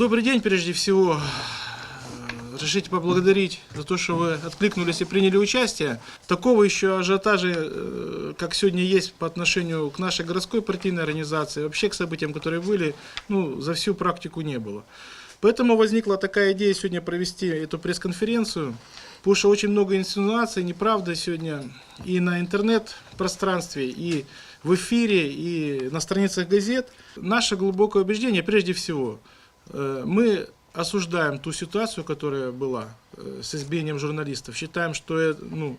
Добрый день, прежде всего. Разрешите поблагодарить за то, что вы откликнулись и приняли участие. Такого еще ажиотажа, э, как сегодня есть по отношению к нашей городской партийной организации, вообще к событиям, которые были, ну, за всю практику не было. Поэтому возникла такая идея сегодня провести эту пресс-конференцию, потому что очень много инсинуаций, неправды сегодня и на интернет-пространстве, и в эфире, и на страницах газет. Наше глубокое убеждение, прежде всего, мы осуждаем ту ситуацию, которая была э, с избиением журналистов. Считаем, что это, ну,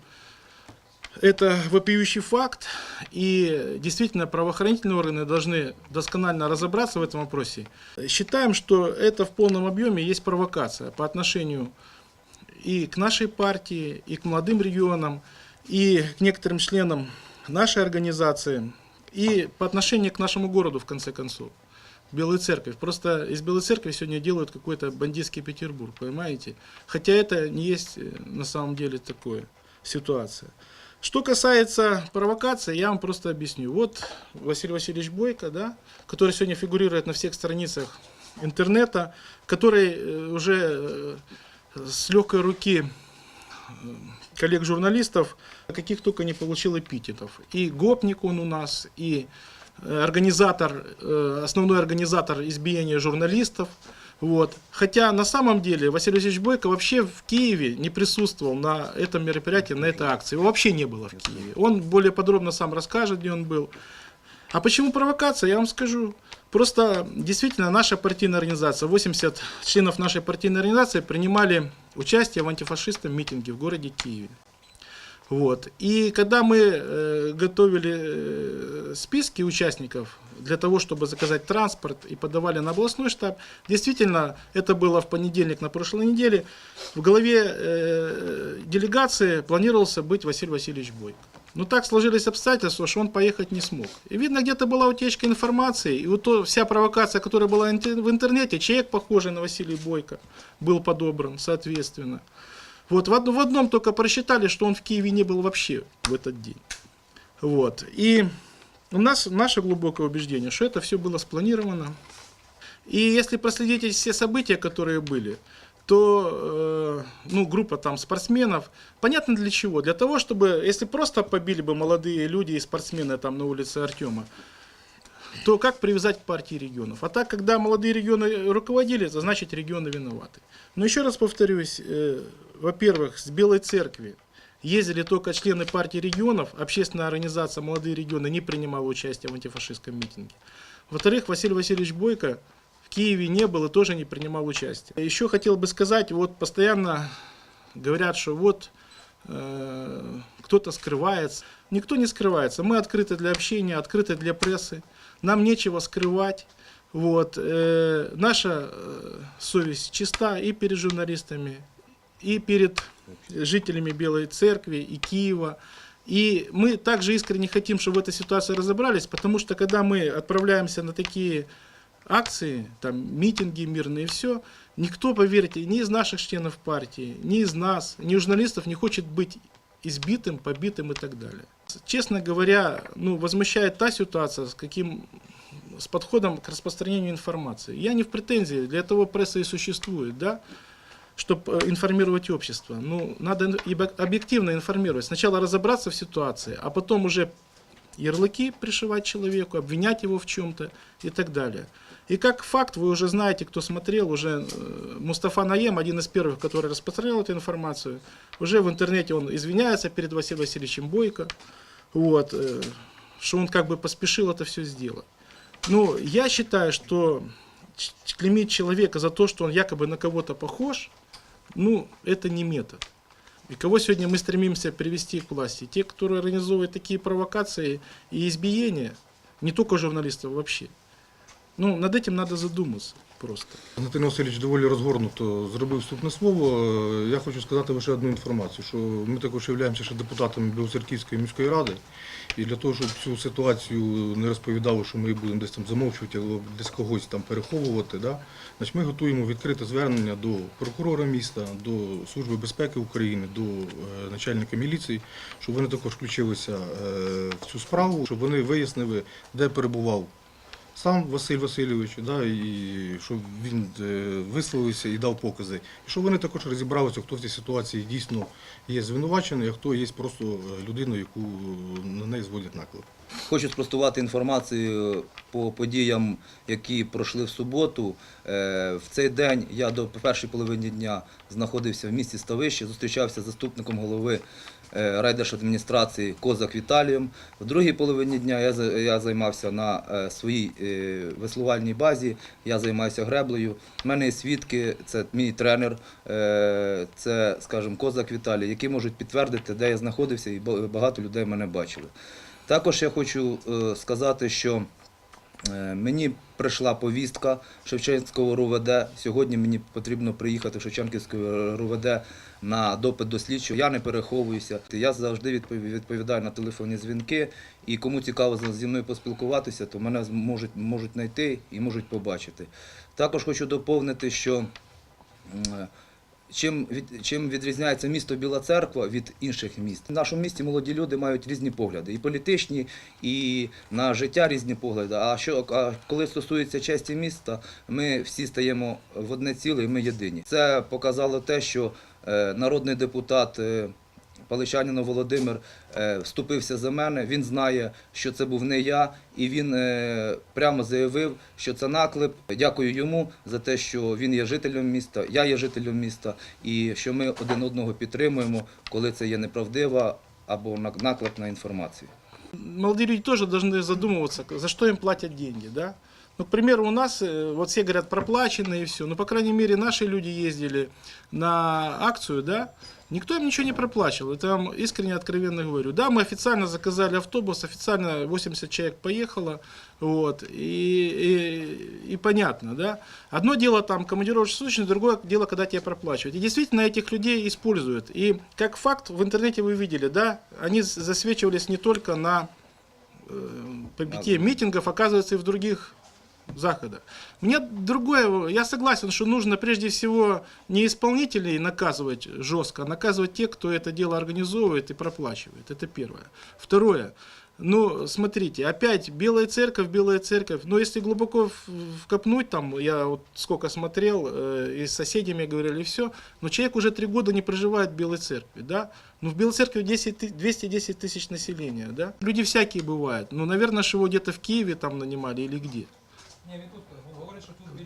это вопиющий факт, и действительно правоохранительные органы должны досконально разобраться в этом вопросе. Считаем, что это в полном объеме есть провокация по отношению и к нашей партии, и к молодым регионам, и к некоторым членам нашей организации, и по отношению к нашему городу, в конце концов. Белую церковь. Просто из Белой церкви сегодня делают какой-то бандитский Петербург, понимаете? Хотя это не есть э, на самом деле такое ситуация. Что касается провокации, я вам просто объясню. Вот Василий Васильевич Бойко, да, который сегодня фигурирует на всех страницах интернета, который э, уже э, с легкой руки коллег-журналистов каких только не получил эпитетов. И гопник он у нас, и организатор, э, основной организатор избиения журналистов. Вот. Хотя на самом деле Василий Васильевич Бойко вообще в Киеве не присутствовал на этом мероприятии, на этой акции. Его вообще не было в Киеве. Он более подробно сам расскажет, где он был. А почему провокация, я вам скажу. Просто действительно наша партийная организация, 80 членов нашей партийной организации принимали участие в антифашистском митинге в городе Киеве. Вот. И когда мы э, готовили э, списки участников для того, чтобы заказать транспорт и подавали на областной штаб, действительно, это было в понедельник на прошлой неделе, в голове э, делегации планировался быть Василий Васильевич Бойко. Но так сложились обстоятельства, что он поехать не смог. И видно, где-то была утечка информации, и вот то, вся провокация, которая была в интернете, человек, похожий на Василия Бойко, был подобран, соответственно. Вот в, в одном только просчитали, что он в Киеве не был вообще в этот день. Вот. И у нас наше глубокое убеждение, что это все было спланировано. И если проследить все события, которые были, то э, ну, группа там спортсменов, понятно для чего? Для того, чтобы, если просто побили бы молодые люди и спортсмены там на улице Артема, то как привязать к партии регионов? А так, когда молодые регионы руководили, значит регионы виноваты. Но еще раз повторюсь, э, во-первых, с Белой Церкви ездили только члены партии регионов, общественная организация «Молодые регионы» не принимала участие в антифашистском митинге. Во-вторых, Василий Васильевич Бойко в Киеве не был и тоже не принимал участие. Еще хотел бы сказать, вот постоянно говорят, что вот э, кто-то скрывается. Никто не скрывается. Мы открыты для общения, открыты для прессы. Нам нечего скрывать. Вот. э, наша э, совесть чиста и перед журналистами, и перед жителями Белой Церкви и Киева. И мы также искренне хотим, чтобы в этой ситуации разобрались, потому что когда мы отправляемся на такие акции, там, митинги мирные все, никто, поверьте, ни из наших членов партии, ни из нас, ни журналистов не хочет быть избитым, побитым и так далее. Честно говоря, ну, возмущает та ситуация, с каким с подходом к распространению информации. Я не в претензии, для этого пресса и существует, да, чтобы информировать общество. Ну, надо объективно информировать. Сначала разобраться в ситуации, а потом уже ярлыки пришивать человеку, обвинять его в чем-то и так далее. И как факт, вы уже знаете, кто смотрел, уже э, Мустафа Наем, один из первых, который распространял эту информацию, уже в интернете он извиняется перед Василием Васильевичем Бойко, вот, э, что он как бы поспешил это все сделать. Ну, я считаю, что клеймить человека за то, что он якобы на кого-то похож, ну, это не метод. И кого сегодня мы стремимся привести к власти? Те, которые организовывают такие провокации и избиения, не только журналистов вообще. Ну, над этим надо задуматься просто. Валентин Васильович доволі розгорнуто зробив вступне слово. Е, Я хочу сказати лише одну інформацію, що ми також являємося ще депутатами Білоцерківської міської ради. І для того, щоб цю ситуацію не розповідали, що ми будемо десь там замовчувати або десь когось там переховувати, да? значить ми готуємо відкрите звернення до прокурора міста, до Служби безпеки України, до е, начальника міліції, щоб вони також включилися е, в цю справу, щоб вони вияснили, де перебував сам Василь Васильович, да, і щоб він е, висловився і дав покази. І щоб вони також розібралися, хто в цій ситуації дійсно є звинувачений, а хто є просто е, людиною, яку на неї зводять наклеп. Хочу спростувати інформацію по подіям, які пройшли в суботу. Е, В цей день я до першої половини дня знаходився в місті Ставище, зустрічався з заступником голови е, райдержадміністрації Козак Віталієм. В другій половині дня я, за- я займався на е, своїй е, веслувальній базі, я займаюся греблею. У мене є свідки, це мій тренер, е, це, скажімо, Козак Віталій, які можуть підтвердити, де я знаходився, і багато людей мене бачили. Також я хочу е, сказати, що е, мені прийшла повістка Шевченського РУВД. Сьогодні мені потрібно приїхати в Шевченківське РУВД на допит до слідчого. Я не переховуюся. Я завжди відповідаю на телефонні дзвінки. І кому цікаво зі мною поспілкуватися, то мене можуть, можуть знайти і можуть побачити. Також хочу доповнити, що м, Чим, від, чим відрізняється місто Біла Церква від інших міст? В нашому місті молоді люди мають різні погляди, і політичні, і на життя різні погляди. А що а коли стосується честі міста, ми всі стаємо в одне ціле, і ми єдині. Це показало те, що е, народний депутат. е, Паличанин Володимир е, вступився за мене. Він знає, що це був не я, і він е, прямо заявив, що це наклеп. Дякую йому за те, що він є жителем міста, я є жителем міста, і що ми один одного підтримуємо, коли це є неправдива або нак- наклеп на інформацію. Молодые люди тоже должны задумываться, за что им платят деньги, да? Ну, к примеру, у нас, э, вот все говорят, проплачено и все. Ну, по крайней мере, наши люди ездили на акцию, да? Никто им ничего не проплачивал. Это я вам искренне, откровенно говорю. Да, мы официально заказали автобус, официально 80 человек поехало, вот, и, и, и понятно, да. Одно дело там командировочный случай, другое дело, когда тебе проплачивают. И действительно этих людей используют. И как факт, в интернете вы видели, да, они засвечивались не только на э, побитие митингов, оказывается, и в других заходах. Мне другое, я согласен, что нужно прежде всего не исполнителей наказывать жестко, а наказывать тех, кто это дело организовывает и проплачивает. Это первое. Второе. Ну, смотрите, опять Белая Церковь, Белая Церковь. Но если глубоко вкопнуть, там, я вот сколько смотрел, э, и с соседями говорили, все, но человек уже три года не проживает в Белой Церкви, да? Ну, в Белой Церкви 10, ты- 210 тысяч населения, да? Люди всякие бывают. Ну, наверное, его где-то в Киеве там нанимали или где.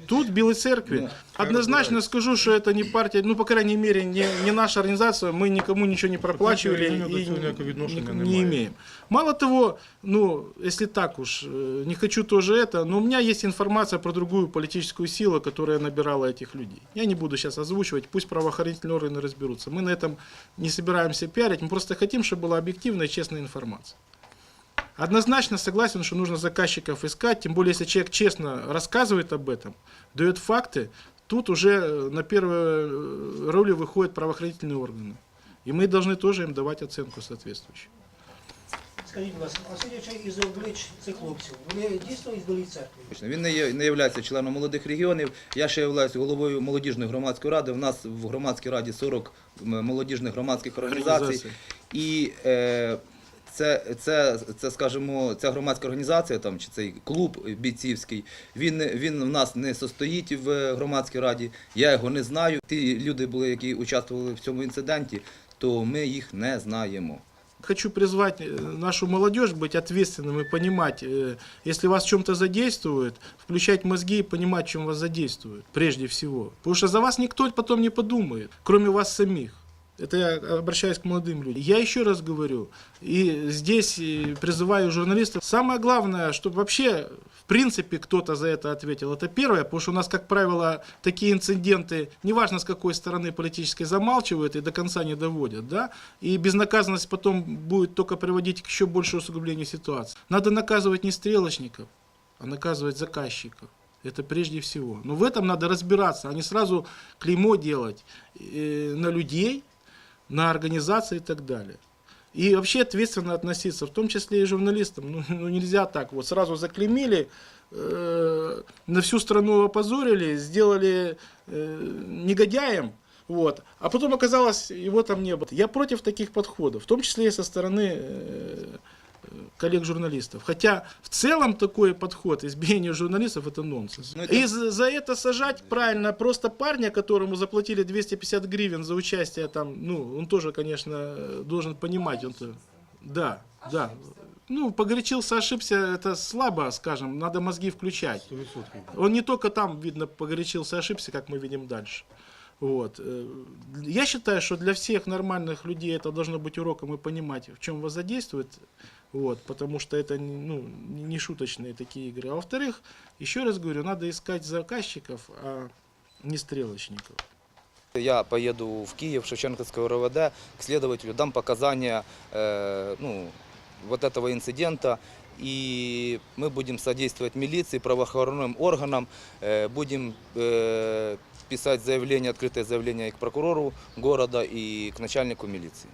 Тут, в Белой Церкви. Однозначно скажу, что это не партия, ну, по крайней мере, не, не наша организация, мы никому ничего не до и не, не имеем. Мало того, ну, если так уж, э, не хочу тоже это, но у меня есть информация про другую политическую силу, которая набирала этих людей. Я не буду сейчас озвучивать, пусть правоохранительные органы разберутся. Мы на этом не собираемся пиарить, мы просто хотим, чтобы была объективная и честная информация. Однозначно согласен, что нужно заказчиков искать, тем более, если человек честно рассказывает об этом, дает факты, тут уже э, на первые э, роли выходят правоохранительные органы. И мы должны тоже им давать оценку соответствующую. Скажіть, будь ласка, а судячи із облич цих хлопців, вони дійсно із Білої церкви? Точно. Він не є не являється членом молодих регіонів. Я ще являюся головою молодіжної громадської ради. У нас в громадській раді 40 м- молодіжних громадських організацій. Організацій. І е, це, це, це, скажімо, ця громадська організація там, чи цей клуб бійцівський, він, не- він в нас не состоїть в громадській раді. Я його не знаю. Ті люди були, які участвували в цьому інциденті, то ми їх не знаємо. Хочу призвать э, нашу молодежь быть ответственным и понимать, э, если вас в чем-то задействуют, включать мозги и понимать, чем вас задействуют, прежде всего. Потому что за вас никто потом не подумает, кроме вас самих. Это я обращаюсь к молодым людям. Я еще раз говорю, и здесь призываю журналистов, самое главное, чтобы вообще, в принципе, кто-то за это ответил. Это первое, потому что у нас, как правило, такие инциденты, неважно с какой стороны политической, замалчивают и до конца не доводят, да, и безнаказанность потом будет только приводить к еще большему усугублению ситуации. Надо наказывать не стрелочников, а наказывать заказчиков. Это прежде всего. Но в этом надо разбираться, а не сразу клеймо делать э, на людей, на организации и так далее. И вообще ответственно относиться, в том числе и журналистам. Ну, ну, нельзя так вот сразу заклеймили, э, на всю страну опозорили, сделали э, негодяем, вот, а потом оказалось, его там не было. Я против таких подходов, в том числе и со стороны э, коллег-журналистов. Хотя в целом такой подход избиению журналистов это нонсенс. Ну, это- И за, это сажать правильно просто парня, которому заплатили 250 гривен за участие там, ну, он тоже, конечно, должен понимать, он да, да. Ну, погорячился, ошибся, это слабо, скажем, надо мозги включать. 100%. Он не только там, видно, погорячился, ошибся, как мы видим дальше. Вот. Э, Я считаю, что для всех нормальных людей это должно быть уроком и понимать, в чем вас задействует, вот, потому что это ну, не шуточные такие игры. А во-вторых, еще раз говорю, надо искать заказчиков, а не стрелочников. Я поеду в Киев, Шевченковское РОВД, к следователю, дам показания э, ну, вот этого инцидента, и мы будем содействовать милиции, правоохранным органам, э, будем э, писать заявление, открытое заявление и к прокурору города, и к начальнику милиции.